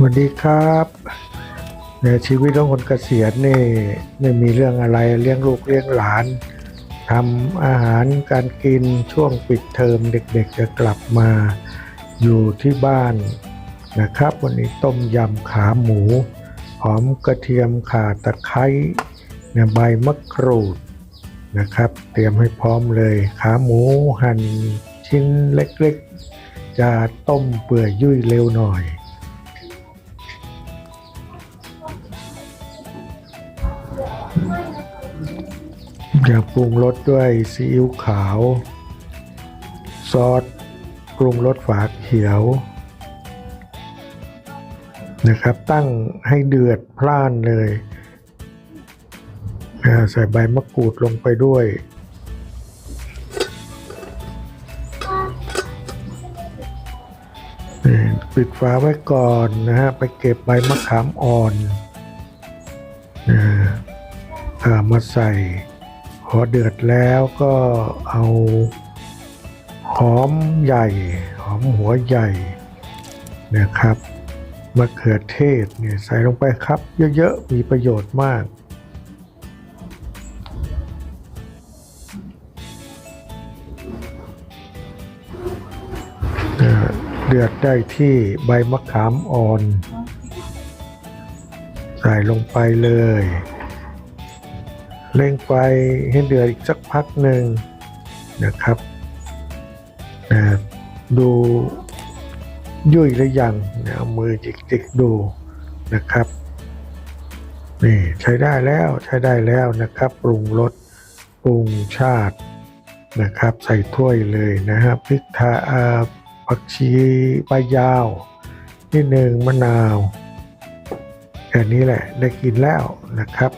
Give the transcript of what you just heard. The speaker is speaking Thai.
สวัสดีครับในชีวิตของคนเกษียณนี่ไม่มีเรื่องอะไรเลี้ยงลูกเลี้ยงหลานทำอาหารการกินช่วงปิดเทอมเด็กๆจะกลับมาอยู่ที่บ้านนะครับ วันนี้ต้มยำขาหมู หอมกระเทียมข่าตะไคร้เนี่ยใบมะกรูดนะครับ เตรียมให้พร้อมเลย ขาหมูหั่นชิ้นเล็กๆ จะต้มเปื่อยยุ่ยเร็วหน่อย อย่าปรุงรสด้วยซีอิ๊วขาว ซอสปรุงรสฝาเขียวนะครับ ตั้งให้เดือดพล่านเลยใส่ใบมะกรูดลงไปด้วย ปิดฝาไว้ก่อนนะฮะ ไปเก็บใบมะขามอ่อนนะอ่ามาใส่ พอเดือดแล้วก็เอาหอมใหญ่หอมหัวใหญ่นะครับมะเขือเทศเนี่ยใส่ลงไปครับ เยอะๆมีประโยชน์มากเอ่อเดือดได้ที่ใบมะขามอ่อน ใส่ลงไปเลย เร่งไฟให้เดือดอีกสักพักหนึ่งนะครับนะดูยุ่ยหรือยังเนี่ยเอามือจิกๆดูนะครับนี่ใช้ได้แล้วใช้ได้แล้วนะครับปรุงรสปรุงชาตินะครับ ใส่ถ้วยเลยนะครับพริกทาอาผักชีใบยาวนิดหนึ่งมะนาวแค่นี้แหละได้กินแล้วนะครับ